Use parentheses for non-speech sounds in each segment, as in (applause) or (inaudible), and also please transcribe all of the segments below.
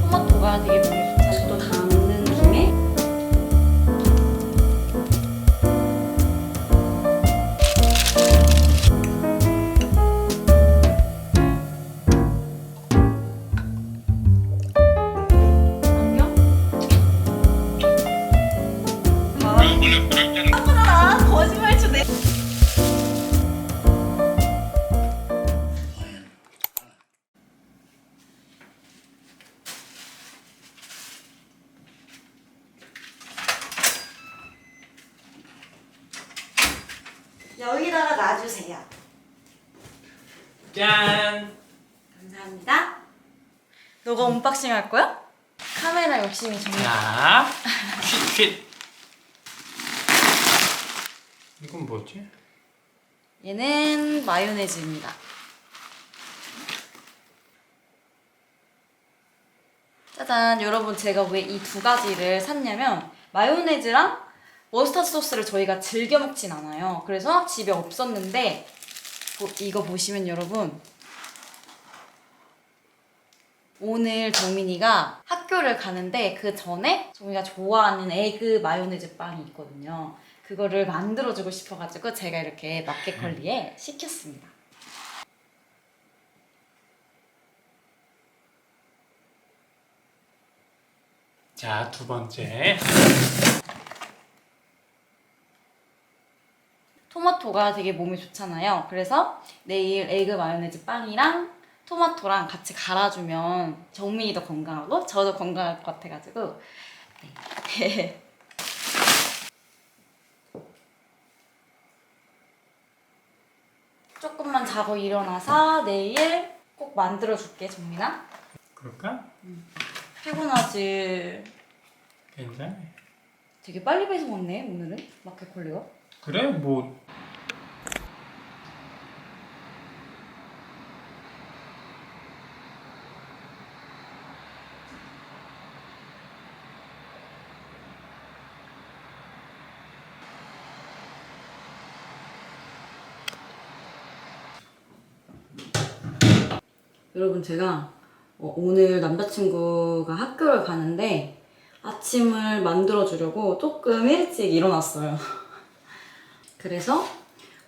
토마토가 되게 여기다가 놔주세요. 짠! 감사합니다. 너가 언박싱 할 거야? 카메라 욕심이 정말. 자, 쉿, 쉿. 이건 뭐지? 얘는 마요네즈입니다. 짜잔, 여러분 제가 왜 이 두 가지를 샀냐면 마요네즈랑 머스타드 소스를 저희가 즐겨 먹진 않아요. 그래서 집에 없었는데 보- 이거 보시면 여러분 오늘 정민이가 학교를 가는데 그 전에 정민이가 좋아하는 에그 마요네즈 빵이 있거든요. 그거를 만들어주고 싶어가지고 제가 이렇게 마켓컬리에 시켰습니다. 자, 두 번째. 토마토가 되게 몸에 좋잖아요. 그래서 내일 에그 마요네즈 빵이랑 토마토랑 같이 갈아주면 정민이도 건강하고 저도 건강할 것 같아가지고 네. (laughs) 조금만 자고 일어나서 내일 꼭 만들어줄게 정민아. 그럴까? 피곤하지. 괜찮아. 되게 빨리 배송 왔네 오늘은 마켓컬리가. 그래, 뭐. 여러분 제가 어, 오늘 남자친구가 학교를 가는데 아침을 만들어 주려고 조금 일찍 일어났어요. (laughs) 그래서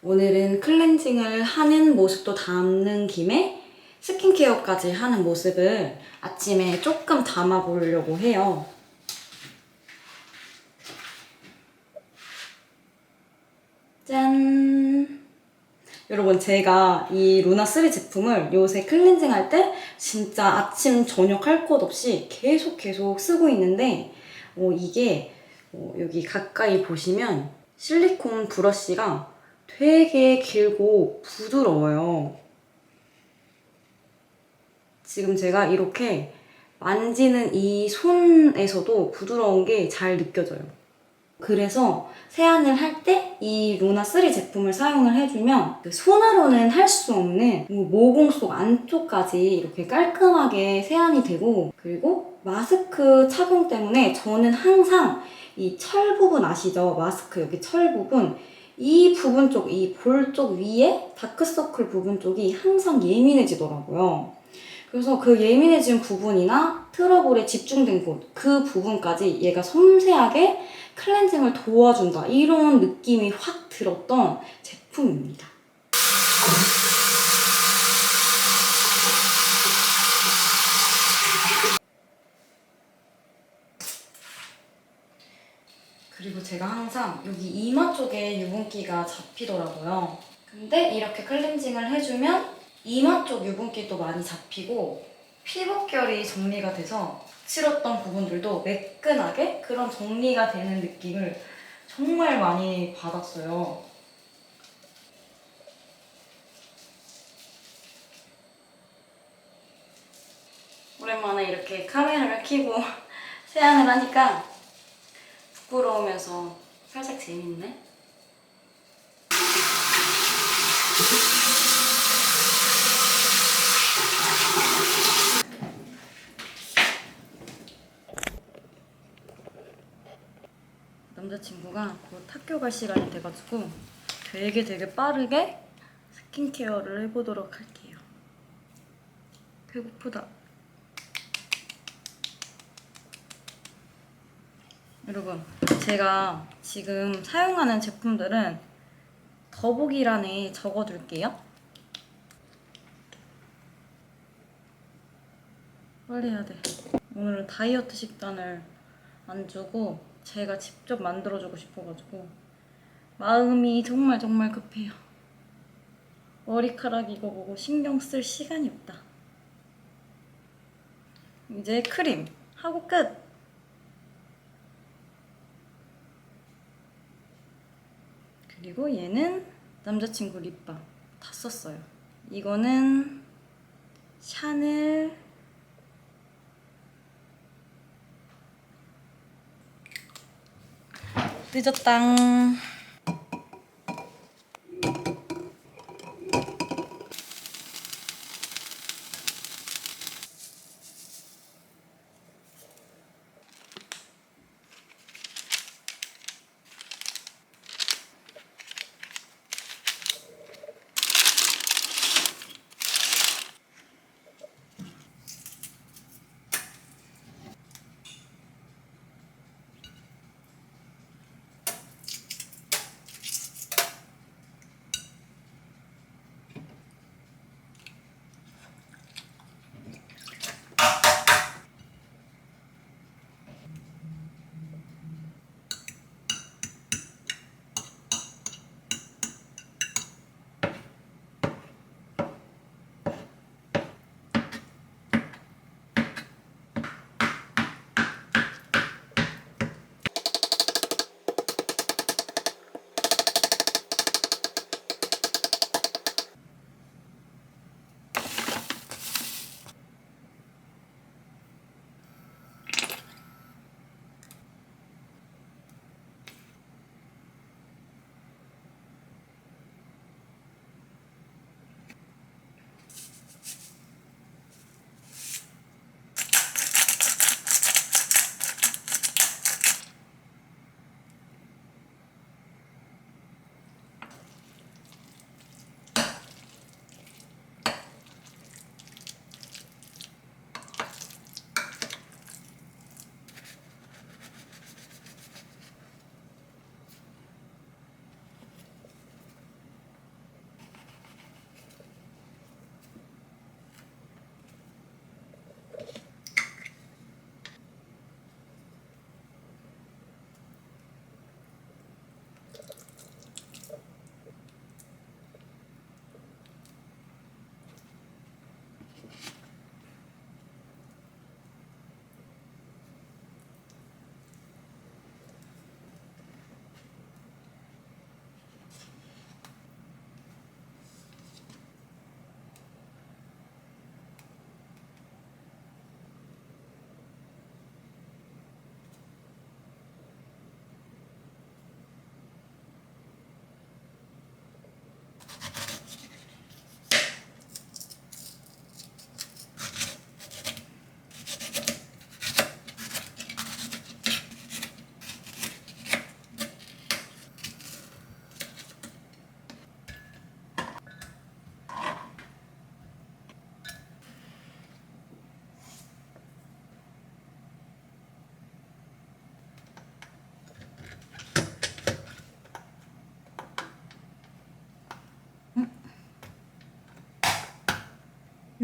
오늘은 클렌징을 하는 모습도 담는 김에 스킨케어까지 하는 모습을 아침에 조금 담아 보려고 해요. 짠! 여러분 제가 이 루나3 제품을 요새 클렌징 할 때 진짜 아침 저녁 할 것 없이 계속 계속 쓰고 있는데 어, 이게 어, 여기 가까이 보시면 실리콘 브러쉬가 되게 길고 부드러워요. 지금 제가 이렇게 만지는 이 손에서도 부드러운 게 잘 느껴져요. 그래서 세안을 할 때 이 루나3 제품을 사용을 해주면 그 손으로는 할 수 없는 뭐 모공 속 안쪽까지 이렇게 깔끔하게 세안이 되고 그리고 마스크 착용 때문에 저는 항상 이 철 부분 아시죠? 마스크 여기 철 부분 이 부분 쪽, 이 볼 쪽 위에 다크서클 부분 쪽이 항상 예민해지더라고요. 그래서 그 예민해진 부분이나 트러블에 집중된 곳, 그 부분까지 얘가 섬세하게 클렌징을 도와준다. 이런 느낌이 확 들었던 제품입니다. 그리고 제가 항상 여기 이마 쪽에 유분기가 잡히더라고요. 근데 이렇게 클렌징을 해주면 이마 쪽 유분기도 많이 잡히고 피부결이 정리가 돼서 거칠었던 부분들도 매끈하게 그런 정리가 되는 느낌을 정말 많이 받았어요. 오랜만에 이렇게 카메라를 켜고 (laughs) 세안을 하니까 부끄러우면서 살짝 재밌네. 남자친구가 곧 학교 갈 시간이 돼가지고 되게 되게 빠르게 스킨케어를 해보도록 할게요. 배고프다. 여러분, 제가 지금 사용하는 제품들은 더보기란에 적어둘게요. 빨리 해야 돼. 오늘은 다이어트 식단을 안 주고 제가 직접 만들어주고 싶어가지고 마음이 정말 정말 급해요. 머리카락 이거 보고 신경 쓸 시간이 없다. 이제 크림 하고 끝. 그리고 얘는 남자친구 립밤 다 썼어요. 이거는 샤넬 늦었당.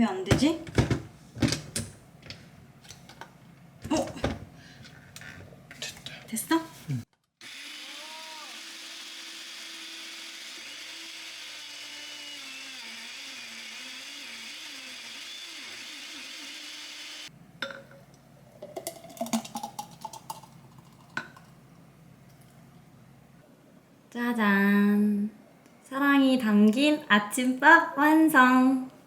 왜 안 되지? 어? 됐어? 짜잔. 사랑이 담긴 아침밥 완성.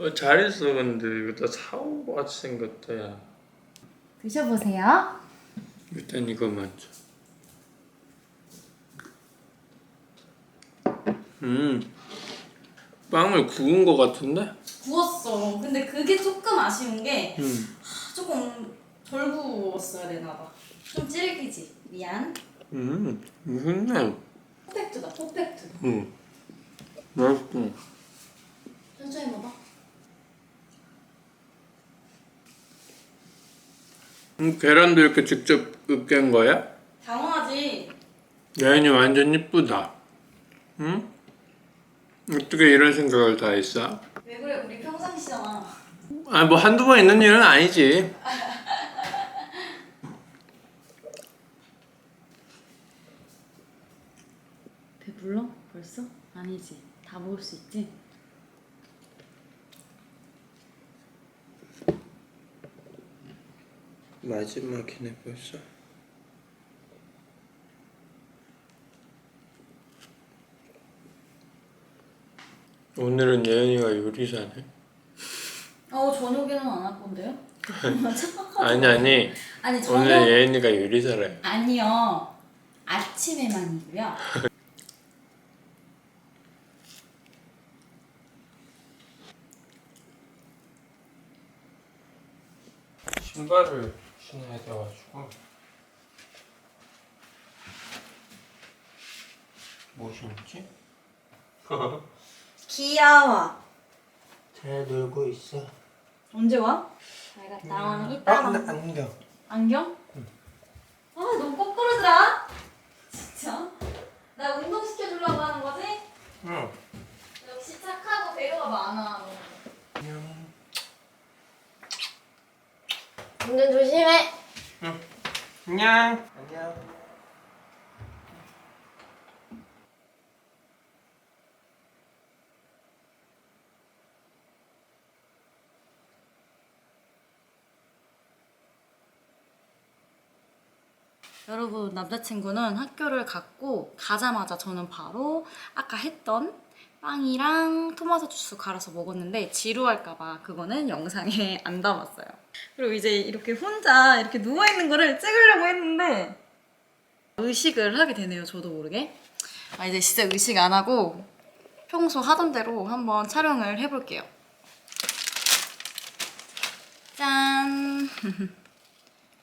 어, 잘했어 근데 이거 다 사오고 같이 생겼다 야 드셔보세요. 일단 이거 먼저 음 빵을 구운 거 같은데? 구웠어. 근데 그게 조금 아쉬운 게 음, 조금 덜 구웠어야 되나 봐. 좀 질기지. 미안. 음 맛있네 퍼펙트다. 퍼펙트. 음. 맛있어 천천히 먹어. 음, 계란도 이렇게 직접 으깬 거야? 당연하지. 여인이 완전 이쁘다. 응? 어떻게 이런 생각을 다 했어? 왜 그래? 우리 평상시잖아. 아, 뭐 한두 번 있는 일은 아니지. (laughs) 배불러? 벌써? 아니지. 다 먹을 수 있지? 마지막이네 벌써. 오늘은 예은이가 요리사네. 어 저녁에는 안 할 건데요? (laughs) 착각하지 아니 아니 아니 저녁 오늘 예은이가 요리사래. 아니요 아침에만이고요. 신발을 돼가지고. 뭐 신지? 귀여워. 잘 놀고 있어. 언제 와? 잘 갔다 와. 아, 이따 봐. 나 안경. 안경? 아 너무 거꾸로더라. 진짜. 나 운동 시켜주려고 하는 거지? 응. 역시 착하고 배려가 많아. 너. 안녕. 운전 조심해. 안녕. 안녕. 여러분 남자친구는 학교를 갔고 가자마자 저는 바로 아까 했던 빵이랑 토마토 주스 갈아서 먹었는데 지루할까봐 그거는 영상에 (laughs) 안 담았어요. 그리고 이제 이렇게 혼자 이렇게 누워있는 거를 찍으려고 했는데 의식을 하게 되네요. 저도 모르게. 아 이제 진짜 의식 안 하고 평소 하던 대로 한번 촬영을 해볼게요. 짠! (laughs)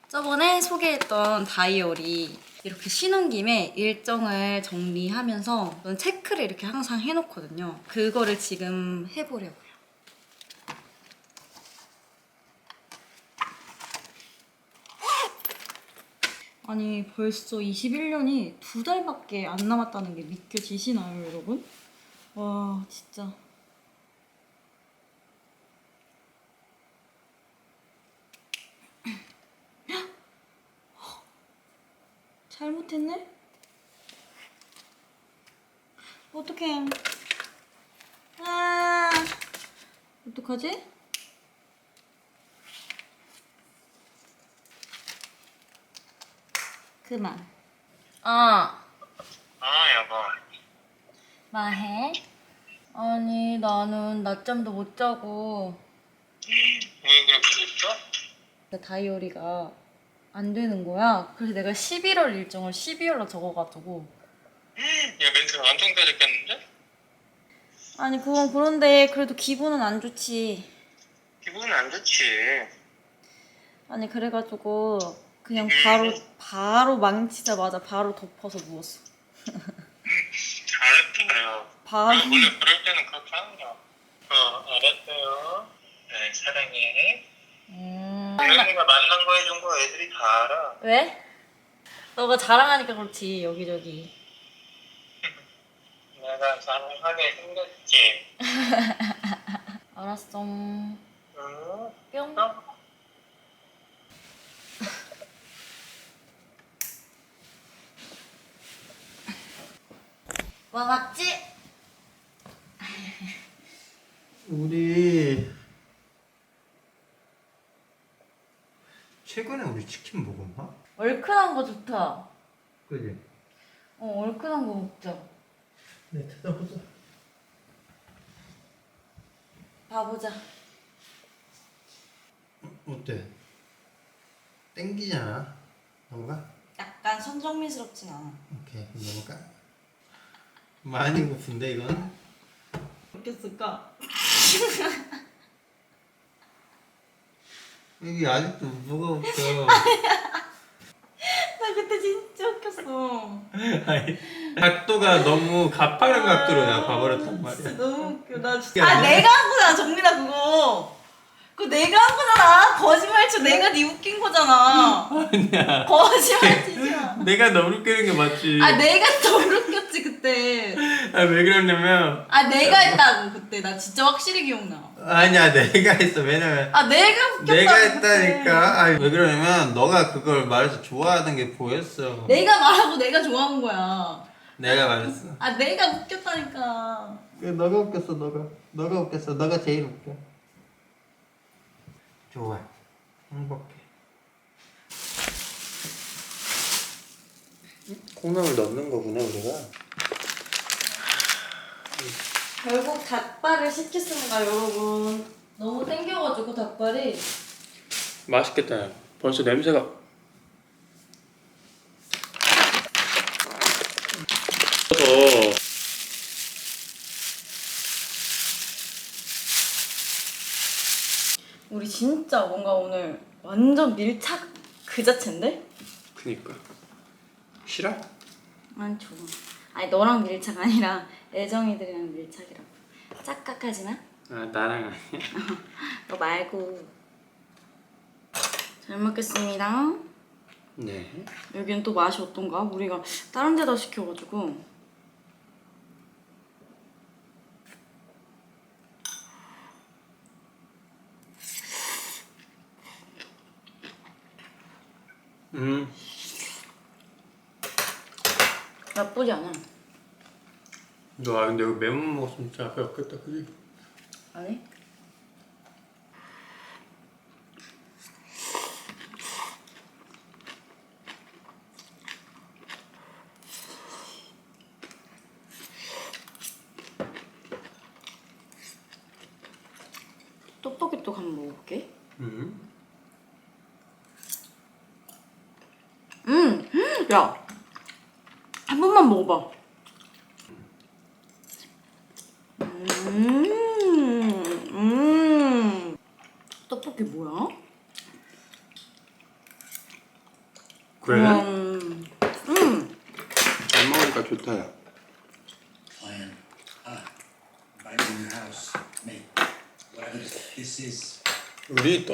저번에 소개했던 다이어리 이렇게 쉬는 김에 일정을 정리하면서 체크를 이렇게 항상 해놓거든요. 그거를 지금 해보려고요. 아니 벌써 21년이 두 달밖에 안 남았다는 게 믿겨지시나요, 여러분? 와 진짜 잘못했네? 어떡해. 아, 어떡하지? 그만. 어, 아 여보. 말해. 아니, 나는 낮잠도 못 자고, 왜 그렇게 됐어? 내 다이어리가 안 되는 거야. 그래서 내가 11월 일정을 12월로 적어가지고, 야 멘트 완전 까졌겠는데? 아니 그건 그런데 그래도 기분은 안 좋지. 기분은 안 좋지. 아니 그래가지고 그냥 바로 바로 망치자마자 바로 덮어서 누웠어. 잘했어요. 바로 원래 그럴 때는 그렇게 하는 거야. 어 알았어요. 네 사랑해. 음... 예은이가 만난 거 해준 거 애들이 다 알아. 왜? 너가 자랑하니까 그렇지 여기저기. (laughs) 내가 잘하게 생겼지. (laughs) 알았어. 응. 뿅. 어? 뭐 맞지? 우리 최근에 우리 치킨 먹었나? 얼큰한 거 좋다. 그지? 어 얼큰한 거 먹자. 네 찾아보자. 봐보자. 어때? 땡기잖아. 넘어가? 약간 선정민스럽진 않아. 오케이 그럼 넘어가. 많이 고픈데 이건? 어땠을까? (laughs) 여기 아직도 뭐가 없어. (laughs) 나 그때 진짜 웃겼어. (laughs) 아니, 각도가 너무 가파른 각도로 내가 봐버렸단 진짜 말이야. 너무 웃겨. 나 진짜. 아? 내가 한 거잖아 정민아 그거. 그거 내가 한 거잖아. 거짓말 쳐 내가 네 웃긴 거잖아 (laughs) 아니야. 거짓말 치지 마. 내가 너 웃기는 게 맞지. 아 내가 더 그때. 아, 왜 그러냐면 아 내가 했다고 그때. 나 진짜 확실히 기억나. 아니야 내가 했어. 왜냐면 아 내가 웃겼다고 내가. 했다니까. 아니 왜 그러냐면 너가 그걸 말해서 좋아하는 게 보였어. 내가 말하고 내가 좋아한 거야. 내가 말했어. 아 내가 웃겼다니까. 그 너가 웃겼어 너가. 너가 웃겼어. 너가 제일 웃겨. 좋아. 행복해. 콩나물 넣는 거구나 우리가 결국 닭발을 시켰습니다 여러분 너무 땡겨가지고 닭발이 맛있겠다. 야. 벌써 냄새가. 어. 우리 진짜 뭔가 오늘 완전 밀착 그 자체인데? 그니까. 싫어? 안 좋아 아니 너랑 밀착 아니라 애정이들이랑 밀착이라고 마? 아 나랑 아니야. (laughs) 너 말고 잘 먹겠습니다 네. 여기는 또 맛이 어떤가? 우리가 다른 데다 시켜가지고 음. 나쁘지 않아 너 아, 근데 이거 매운 먹었으면 진짜 앞에 없겠다 그지? 아니? 떡볶이 또 한번 먹어볼게 음. 음! 야! 한 번만 먹어봐 음! 음! 떡볶이 뭐야? 그래? 음! 음! 잘 먹으니까 좋다 야. plan. Ah, right in your house. Mate, whatever this is. 우리 있